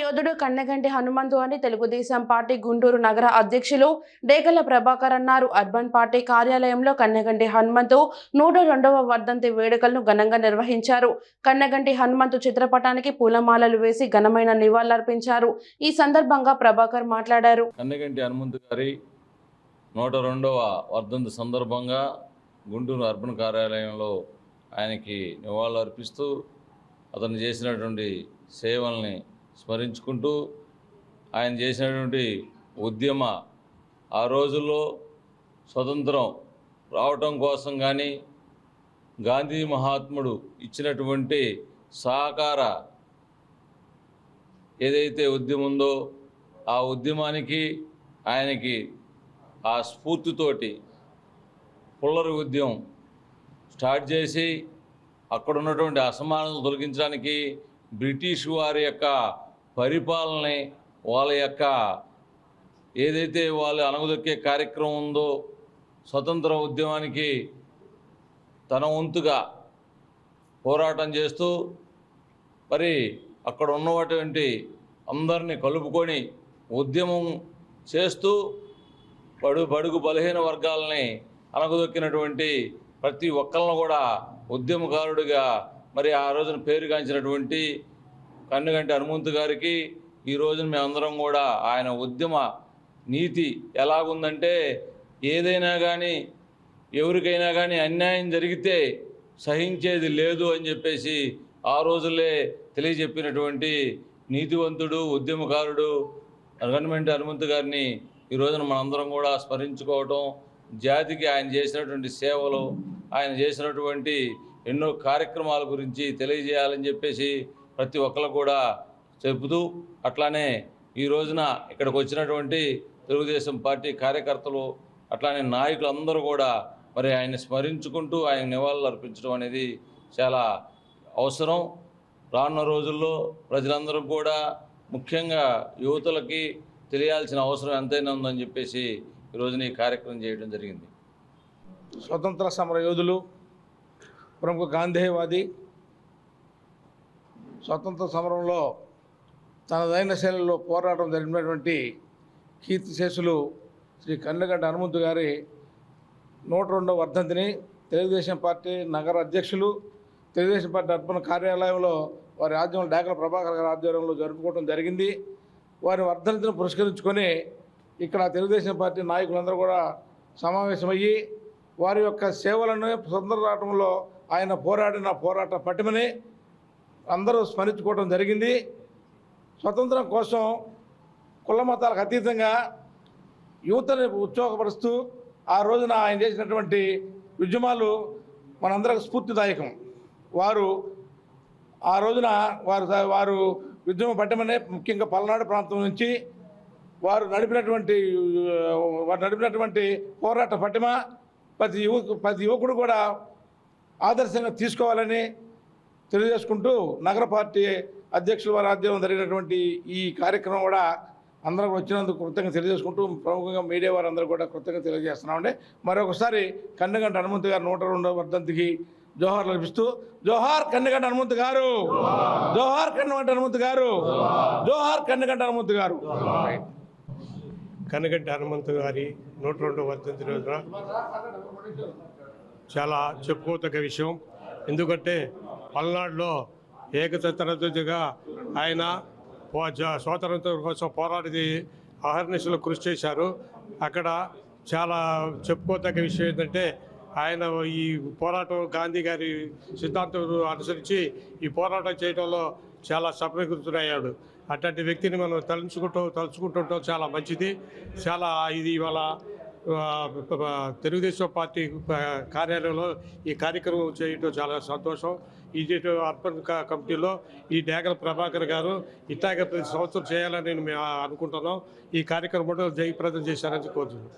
యోధుడు కన్నగంటి హనుమంతు అని తెలుగుదేశం పార్టీ గుంటూరు నగర అధ్యక్షులు డేగల ప్రభాకర్ అన్నారు. అర్బన్ పార్టీ కార్యాలయంలో కన్నగంటి హనుమంతు నూట రెండవ వర్ధంతి వేడుకలను ఘనంగా నిర్వహించారు. కన్నగంటి హనుమంతు చిత్రపటానికి పూలమాలలు వేసి ఘనమైన నివాళులర్పించారు. ఈ సందర్భంగా ప్రభాకర్ మాట్లాడారు. కన్నగంటి హనుమంతు గారి నూట రెండవ వర్ధంతి సందర్భంగా గుంటూరు అర్బన్ కార్యాలయంలో ఆయనకి నివాళులు అర్పిస్తూ అతను చేసినటువంటి సేవల్ని స్మరించుకుంటూ ఆయన చేసినటువంటి ఉద్యమ ఆ రోజుల్లో స్వతంత్రం రావటం కోసం కానీ గాంధీ మహాత్ముడు ఇచ్చినటువంటి సహకార ఏదైతే ఉద్యమం ఉందో ఆ ఉద్యమానికి ఆయనకి ఆ స్ఫూర్తితోటి పుల్లరి ఉద్యమం స్టార్ట్ చేసి అక్కడ ఉన్నటువంటి అసమానతలు తొలగించడానికి బ్రిటిష్ వారి యొక్క పరిపాలనని వాళ్ళ యొక్క ఏదైతే వాళ్ళు అనగదొక్కే కార్యక్రమం ఉందో స్వతంత్ర ఉద్యమానికి తన వంతుగా పోరాటం చేస్తూ మరి అక్కడ ఉన్నటువంటి అందరినీ కలుపుకొని ఉద్యమం చేస్తూ బడు బడుగు బలహీన వర్గాలని అణగదొక్కినటువంటి ప్రతి ఒక్కళ్ళను కూడా ఉద్యమకారుడిగా మరి ఆ రోజున పేరుగాంచినటువంటి కన్నుగంటి హనుమంతు గారికి ఈ రోజున మేమందరం కూడా ఆయన ఉద్యమ నీతి ఎలాగుందంటే ఏదైనా కానీ ఎవరికైనా కానీ అన్యాయం జరిగితే సహించేది లేదు అని చెప్పేసి ఆ రోజులే తెలియజెప్పినటువంటి నీతివంతుడు ఉద్యమకారుడు గవర్నమెంట్ హనుమంతు గారిని ఈ రోజున మనందరం కూడా స్మరించుకోవటం జాతికి ఆయన చేసినటువంటి సేవలు ఆయన చేసినటువంటి ఎన్నో కార్యక్రమాల గురించి తెలియజేయాలని చెప్పేసి ప్రతి ఒక్కరు కూడా చెబుతూ అట్లానే ఈ రోజున ఇక్కడికి వచ్చినటువంటి తెలుగుదేశం పార్టీ కార్యకర్తలు అట్లానే నాయకులు అందరూ కూడా మరి ఆయన స్మరించుకుంటూ ఆయన నివాళులు అర్పించడం అనేది చాలా అవసరం. రానున్న రోజుల్లో ప్రజలందరూ కూడా ముఖ్యంగా యువతులకి తెలియాల్సిన అవసరం ఎంతైనా ఉందని చెప్పేసి ఈ రోజున ఈ కార్యక్రమం చేయడం జరిగింది. స్వతంత్ర సమర యోధులు ప్రముఖ గాంధేయవాది స్వతంత్ర సమరంలో తనదైన శైలిలో పోరాటం జరిపినటువంటి కీర్తిశేషులు శ్రీ కన్నగడ్డ హనుమంతు గారి నూట రెండవ వర్ధంతిని తెలుగుదేశం పార్టీ నగర అధ్యక్షులు తెలుగుదేశం పార్టీ అర్పణ కార్యాలయంలో వారి ఆధ్వర్యంలో డాకల ప్రభాకర్ గారి ఆధ్వర్యంలో జరుపుకోవడం జరిగింది. వారి వర్ధంతిని పురస్కరించుకొని ఇక్కడ తెలుగుదేశం పార్టీ నాయకులందరూ కూడా సమావేశమయ్యి వారి యొక్క సేవలను స్వతంత్ర ఆయన పోరాడిన పోరాట పటిమని అందరూ స్మరించుకోవడం జరిగింది. స్వతంత్రం కోసం కుల మతాలకు అతీతంగా యువతని ఉత్సాహపరుస్తూ ఆ రోజున ఆయన చేసినటువంటి ఉద్యమాలు మనందరికి స్ఫూర్తిదాయకం. వారు ఆ రోజున వారు వారు ఉద్యమ పట్టమనే ముఖ్యంగా పల్నాడు ప్రాంతం నుంచి వారు నడిపినటువంటి వారు నడిపినటువంటి పోరాట పటిమ ప్రతి యువకు ప్రతి యువకుడు కూడా ఆదర్శంగా తీసుకోవాలని తెలియజేసుకుంటూ నగర పార్టీ అధ్యక్షుల వారి ఆధ్వర్యంలో జరిగినటువంటి ఈ కార్యక్రమం కూడా అందరూ వచ్చినందుకు కృతజ్ఞత తెలియజేసుకుంటూ ప్రముఖంగా మీడియా వారందరూ కూడా కృతజ్ఞత తెలియజేస్తున్నామండి. మరొకసారి కన్నగంట హనుమంతు గారు నూట రెండవ వర్ధంతికి జోహార్ లభిస్తూ జోహార్ కన్నగంట హనుమంతు గారు! జోహార్ కన్నగంట హనుమంతు గారు! జోహార్ కన్నగంట హనుమంతు గారు! కనగడ్డి హనుమంతు గారి నూట రెండు వర్ధంతి రోజున చాలా చెప్పుకోదగ్గ విషయం. ఎందుకంటే పల్నాడులో ఏకతంత్రగా ఆయన స్వాతంత్రం కోసం పోరాడి అహర్నిశలు కృషి చేశారు. అక్కడ చాలా చెప్పుకోదగ్గ విషయం ఏంటంటే ఆయన ఈ పోరాటం గాంధీ గారి సిద్ధాంతం అనుసరించి ఈ పోరాటం చేయడంలో చాలా సఫలీకృతుడయ్యాడు. అట్లాంటి వ్యక్తిని మనం తలుచుకుంటూ తలుచుకుంటుంటాం చాలా మంచిది. చాలా ఇది ఇవాళ తెలుగుదేశం పార్టీ కార్యాలయంలో ఈ కార్యక్రమం చేయటం చాలా సంతోషం. ఇది అర్బన్ కమిటీలో ఈ డేగల ప్రభాకర్ గారు ఇట్లాగే ప్రతి సంవత్సరం చేయాలని మేము అనుకుంటున్నాం. ఈ కార్యక్రమంలో జయప్రదం చేశారని కోరుతున్నాం.